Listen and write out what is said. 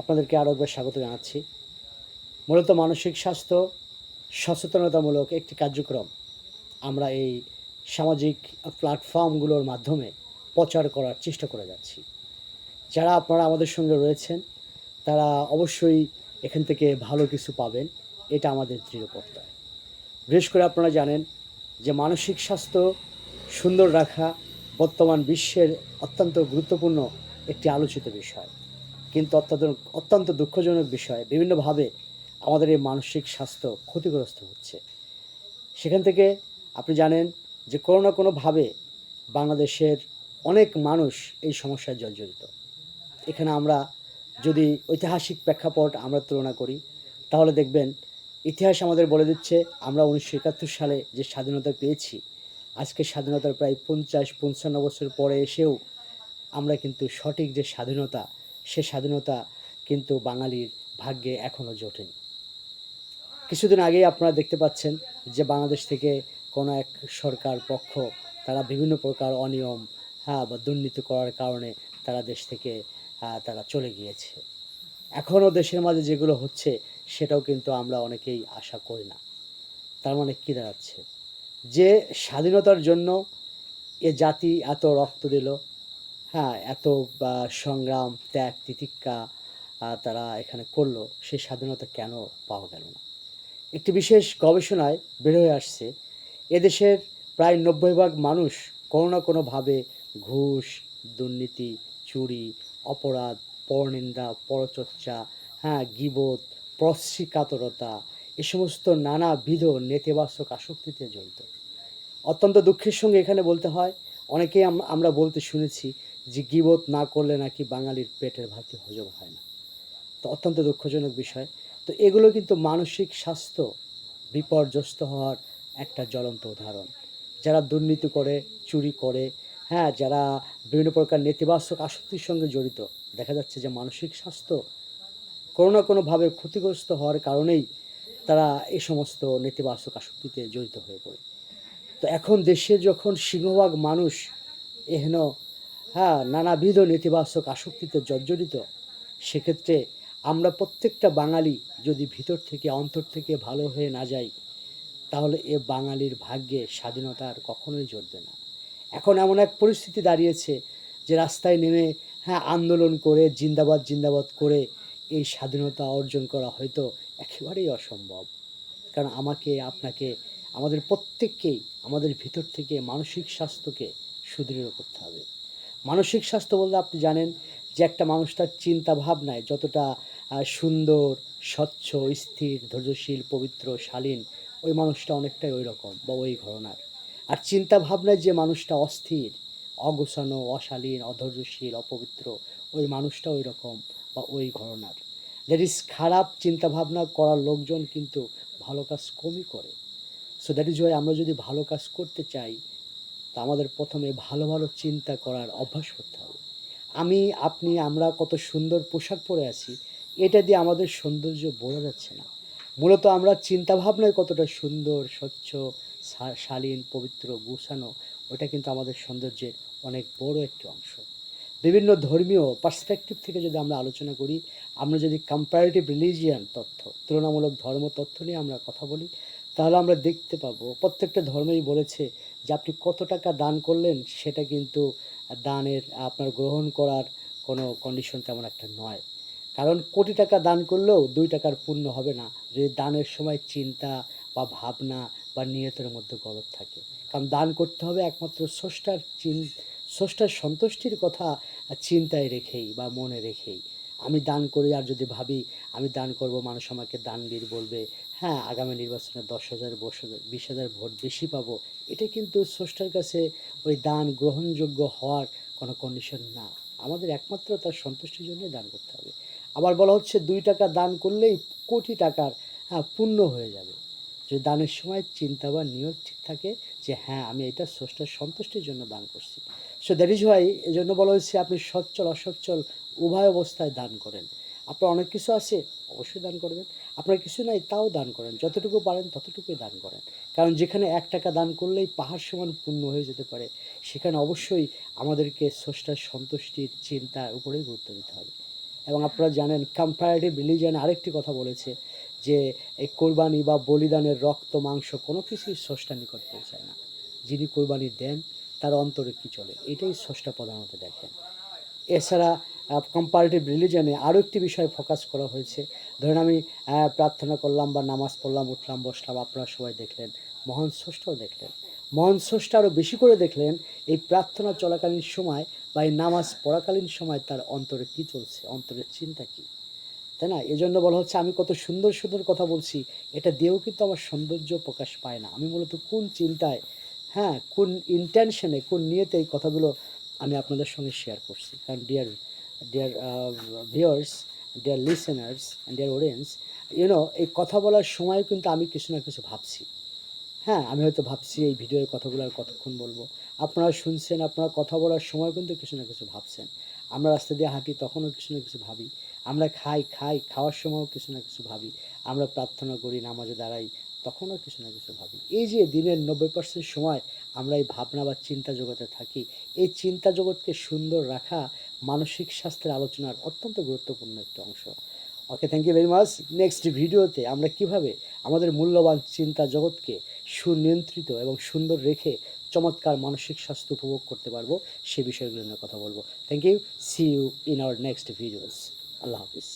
আপনাদেরকে আরও একবার স্বাগত জানাচ্ছি। মূলত মানসিক স্বাস্থ্য সচেতনতামূলক একটি কার্যক্রম আমরা এই সামাজিক প্ল্যাটফর্মগুলোর মাধ্যমে প্রচার করার চেষ্টা করে যাচ্ছি। যারা আপনারা আমাদের সঙ্গে রয়েছেন, তারা অবশ্যই এখান থেকে ভালো কিছু পাবেন, এটা আমাদের দৃঢ় বিশেষ করে আপনারা জানেন যে মানসিক স্বাস্থ্য সুন্দর রাখা বর্তমান বিশ্বের অত্যন্ত গুরুত্বপূর্ণ একটি আলোচিত বিষয়। কিন্তু অত্যন্ত অত্যন্ত দুঃখজনক বিষয়, বিভিন্নভাবে আমাদের এই মানসিক স্বাস্থ্য ক্ষতিগ্রস্ত হচ্ছে। সেখান থেকে আপনি জানেন যে কোনো না কোনোভাবে বাংলাদেশের অনেক মানুষ এই সমস্যায় জর্জরিত। এখানে আমরা যদি ঐতিহাসিক প্রেক্ষাপট আমরা তুলনা করি, তাহলে দেখবেন ইতিহাস আমাদের বলে দিচ্ছে, আমরা উনিশশো একাত্তর সালে যে স্বাধীনতা পেয়েছি, আজকে স্বাধীনতার প্রায় পঞ্চাশ, পঞ্চান্ন বছর পরে এসেও আমরা কিন্তু সঠিক যে স্বাধীনতা সে স্বাধীনতা কিন্তু বাঙালির ভাগ্যে এখনও জোটেনি। কিছুদিন আগেই আপনারা দেখতে পাচ্ছেন যে বাংলাদেশ থেকে কোনো এক সরকার পক্ষ তারা বিভিন্ন প্রকার অনিয়ম হ্যাঁ বা দুর্নীতি করার কারণে তারা দেশ থেকে তারা চলে গিয়েছে। এখনও দেশের মাঝে যেগুলো হচ্ছে সেটাও কিন্তু আমরা অনেকেই আশা করি না। তার মানে কী দাঁড়াচ্ছে? যে স্বাধীনতার জন্য এ জাতি এত রক্ত দিল হ্যাঁ এত সংগ্রাম, ত্যাগ, তিতিক্ষা তারা এখানে করল সেই স্বাধীনতা কেন পাওয়া গেল না? একটি বিশেষ গবেষণায় বের হয়ে আসছে, এদেশের প্রায় নব্বই ভাগ মানুষ কোনো না কোনোভাবে ঘুষ, দুর্নীতি, চুরি, অপরাধ, পরনিন্দা, পরচর্চা হ্যাঁ গিবত প্রশ্রিকাতরতা এ সমস্ত নানাবিধ নেতিবাচক আসক্তিতে জড়িত। অত্যন্ত দুঃখের সঙ্গে এখানে বলতে হয়, অনেকেই আমরা বলতে শুনেছি যে গিবত না করলে নাকি বাঙালির পেটের ভাতি হজম হয় না। তো অত্যন্ত দুঃখজনক বিষয়। তো এগুলো কিন্তু মানসিক স্বাস্থ্য বিপর্যস্ত হওয়ার একটা জ্বলন্ত উদাহরণ। যারা দুর্নীতি করে, চুরি করে হ্যাঁ যারা বিভিন্ন প্রকার নেতিবাচক আসক্তির সঙ্গে জড়িত, দেখা যাচ্ছে যে মানসিক স্বাস্থ্য কোনো না কোনোভাবে ক্ষতিগ্রস্ত হওয়ার কারণেই তারা এ সমস্ত নেতিবাচক আসক্তিতে জড়িত হয়ে পড়ে। তো এখন দেশে যখন সিংহভাগ মানুষ এহেন হ্যাঁ নানাবিধ নেতিবাচক আসক্তিতে জর্জরিত। সেক্ষেত্রে আমরা প্রত্যেকটা বাঙালি যদি ভিতর থেকে, অন্তর থেকে ভালো হয়ে না যাই, তাহলে এ বাঙালির ভাগ্যে স্বাধীনতা আর কখনোই জড়বে না। এখন এমন এক পরিস্থিতি দাঁড়িয়েছে যে রাস্তায় নেমে হ্যাঁ আন্দোলন করে, জিন্দাবাদ জিন্দাবাদ করে এই স্বাধীনতা অর্জন করা হয়তো একেবারেই অসম্ভব। কারণ আমাকে, আপনাকে, আমাদের প্রত্যেককেই, আমাদের ভিতর থেকে মানসিক স্বাস্থ্যকে সুদৃঢ় করতে হবে। মানসিক স্বাস্থ্য বলতে আপনি জানেন যে একটা মানুষ তার চিন্তা ভাবনায় যতটা সুন্দর, স্বচ্ছ, স্থির, ধৈর্যশীল, পবিত্র, শালীন, ওই মানুষটা অনেকটাই ওই রকম বা ওই ঘরনার। আর চিন্তা ভাবনায় যে মানুষটা অস্থির, অগোছানো, অশালীন, অধৈর্যশীল, অপবিত্র, ওই মানুষটা ওই রকম বা ওই ঘরনার। দ্যাট ইজ খারাপ চিন্তাভাবনা করার লোকজন কিন্তু ভালো কাজ কমই করে। সো দ্যাট ইজ ওয়াই আমরা যদি ভালো কাজ করতে চাই তা আমাদের প্রথমে ভালো ভালো চিন্তা করার অভ্যাস করতে হবে। আমি, আপনি, আমরা কত সুন্দর পোশাক পরে আছি, এটা দিয়ে আমাদের সৌন্দর্য বোঝা যাচ্ছে না। মূলত আমরা চিন্তা ভাবনায় কতটা সুন্দর, স্বচ্ছ শালীন, পবিত্র, গুছানো, ওটা কিন্তু আমাদের সৌন্দর্যের অনেক বড় একটি অংশ। বিভিন্ন ধর্মীয় পার্সপেক্টিভ থেকে যদি আমরা আলোচনা করি, আমরা যদি কম্পারেটিভ রিলিজিয়ান তথ্য, তুলনামূলক ধর্ম তথ্য নিয়ে আমরা কথা বলি তাহলে আমরা দেখতে পাবো। প্রত্যেকটা ধর্মেই বলেছে যে আপনি কত টাকা দান করলেন, সেটা কিন্তু দানের, আপনার গ্রহণ করার কোনো কন্ডিশন তেমন একটা নয়। কারণ কোটি টাকা দান করলেও দুই টাকার পূর্ণ হবে না। যদি দানের সময় চিন্তা বা ভাবনা বা নিয়তের মধ্যে গলত থাকে। কারণ দান করতে হবে একমাত্র স্রষ্টার চিন, স্রষ্টার সন্তুষ্টির কথা চিন্তায় রেখেই বা মনে রেখেই। আমি দান করি আর যদি ভাবি আমি দান করব, মানুষ আমাকে দানবীর বলবে। হ্যাঁ আগামী নির্বাচনে দশ হাজার, বিশ হাজার ভোট বেশি পাবো। এটা কিন্তু স্রষ্টার কাছে ওই দান গ্রহণযোগ্য হওয়ার কোনো কন্ডিশন না। আমাদের একমাত্র তার সন্তুষ্টির জন্যই দান করতে হবে। আবার বলা হচ্ছে দুই টাকা দান করলেই কোটি টাকার হ্যাঁ পূর্ণ হয়ে যাবে। যদি দানের সময় চিন্তা বা নিয়ত ঠিক থাকে যে হ্যাঁ আমি এটা স্রষ্টার সন্তুষ্টির জন্য দান করছি। সো দ্যাট ইজ ওয়াই এই জন্য বলা হয়েছে আপনি সচ্ছল, অসচ্ছল উভয় অবস্থায় দান করেন। আপনার অনেক কিছু আছে, অবশ্যই দান করবেন। আপনার কিছু নাই, তাও দান করেন। যতটুকু পারেন, ততটুকুই দান করেন। কারণ যেখানে এক টাকা দান করলেই পাহাড় সমান পূর্ণ হয়ে যেতে পারে, সেখানে অবশ্যই আমাদেরকে স্রষ্টার সন্তুষ্টির চিন্তার উপরেই গুরুত্ব দিতে হবে। এবং আপনারা জানেন কম্পারেটিভ রিলিজিয়ান আরেকটি কথা বলেছে যে, এই কোরবানি বা বলিদানের রক্ত, মাংস কোনো কিছুই স্রষ্টা নিকট পৌঁছায় না। যিনি কোরবানি দেন, তার অন্তরে কী চলে? এটাই স্রষ্টা প্রধানত দেখেন। এছাড়া কম্পারেটিভ রিলিজনে আরও একটি বিষয়ে ফোকাস করা হয়েছে। ধরেন আমি প্রার্থনা করলাম বা নামাজ পড়লাম, উঠলাম, বসলাম, আপনারা সবাই দেখলেন, মহান স্রষ্টাও দেখলেন। মহান স্রষ্টা আরও বেশি করে দেখলেন এই প্রার্থনা চলাকালীন সময় বা এই নামাজ পড়াকালীন সময় তার অন্তরে কী চলছে, অন্তরের চিন্তা কী? তাই না? এজন্য বলা হচ্ছে আমি কত সুন্দর সুন্দর কথা বলছি, এটা দিয়েও কিন্তু আমার সৌন্দর্য প্রকাশ পায় না। আমি মূলত কোন চিন্তায় হ্যাঁ কোন ইন্টেনশনে কোন নিয়েতে এই কথাগুলো আমি আপনাদের সঙ্গে শেয়ার করছি। কারণ dear dear viewers dear listeners and dear audience you know এই কথা বলার সময় কিন্তু আমি কিছু না কিছু ভাবছি। হ্যাঁ আমি হয়তো ভাবছি এই ভিডিওর কথাগুলো আর কতক্ষণ বলব। আপনারা শুনছেন, আপনারা কথা বলার সময় কিন্তু কিছু না কিছু ভাবছেন। আমরা রাস্তা দিয়ে হাঁটি তখনও কিছু না কিছু ভাবি। আমরা খাই খাই, খাওয়ার সময়ও কিছু না কিছু ভাবি। আমরা প্রার্থনা করি, নামাজে দাঁড়াই, তখনও কিছু না কিছু ভাবি। এই যে দিনের নব্বই পার্সেন্ট সময় আমরা এই ভাবনা বা চিন্তা জগতে থাকি, এই চিন্তা জগৎকে সুন্দর রাখা মানসিক স্বাস্থ্যের আলোচনার অত্যন্ত গুরুত্বপূর্ণ একটি অংশ। Okay thank you very much next ভিডিওতে আমরা কীভাবে আমাদের মূল্যবান চিন্তা জগৎকে সুনিয়ন্ত্রিত এবং সুন্দর রেখে চমৎকার মানসিক স্বাস্থ্য উপভোগ করতে পারব, সে বিষয়গুলো নিয়ে কথা বলব। Thank you see you in our next videos Allah Hafiz.